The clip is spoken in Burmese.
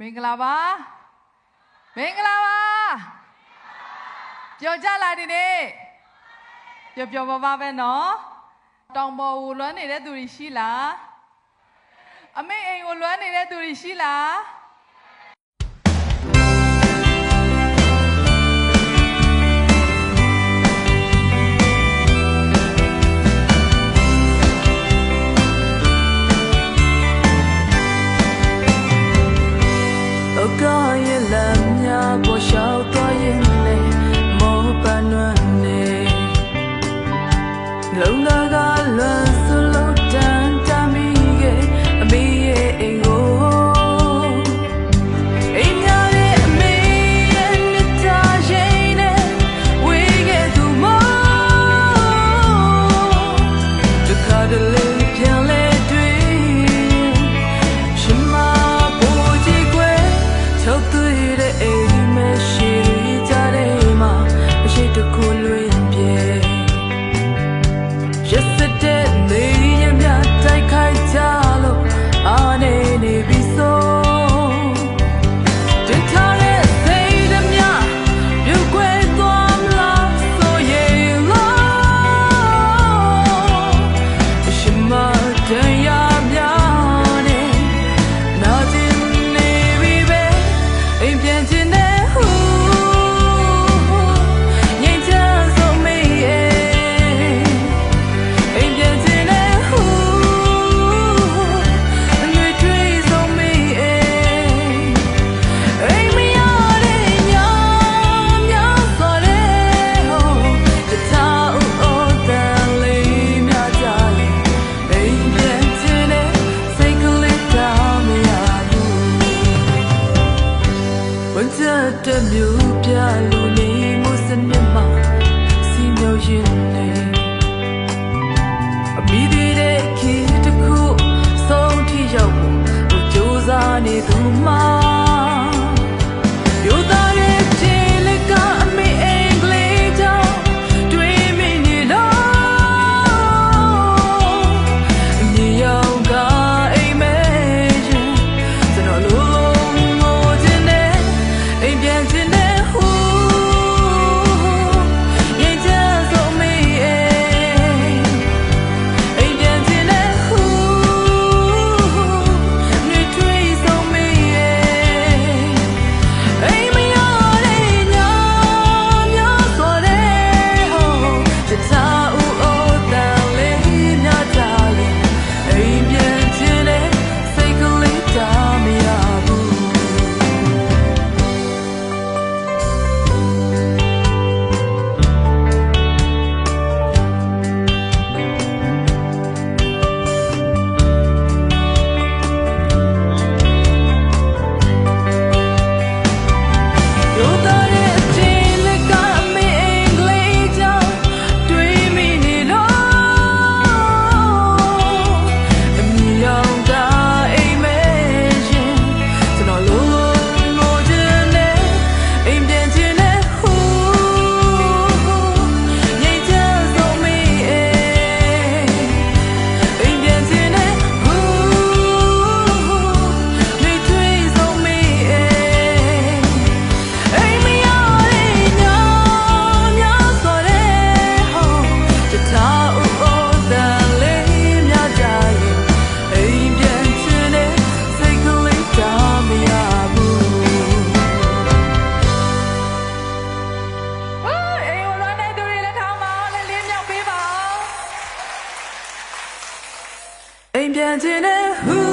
မင်္ဂလာပါမင်္ဂလာပါပျော်ကြလားဒီနေ့ပျော်ပျော်ပါပါပဲနော်တောင်ပေါ်ကိုလွမ်းနေတဲ့သူတွေရှိလားအမေအိမ်ကိုလွမ်းနေတဲ့သူတွေရှိလား 冷的 dancing and who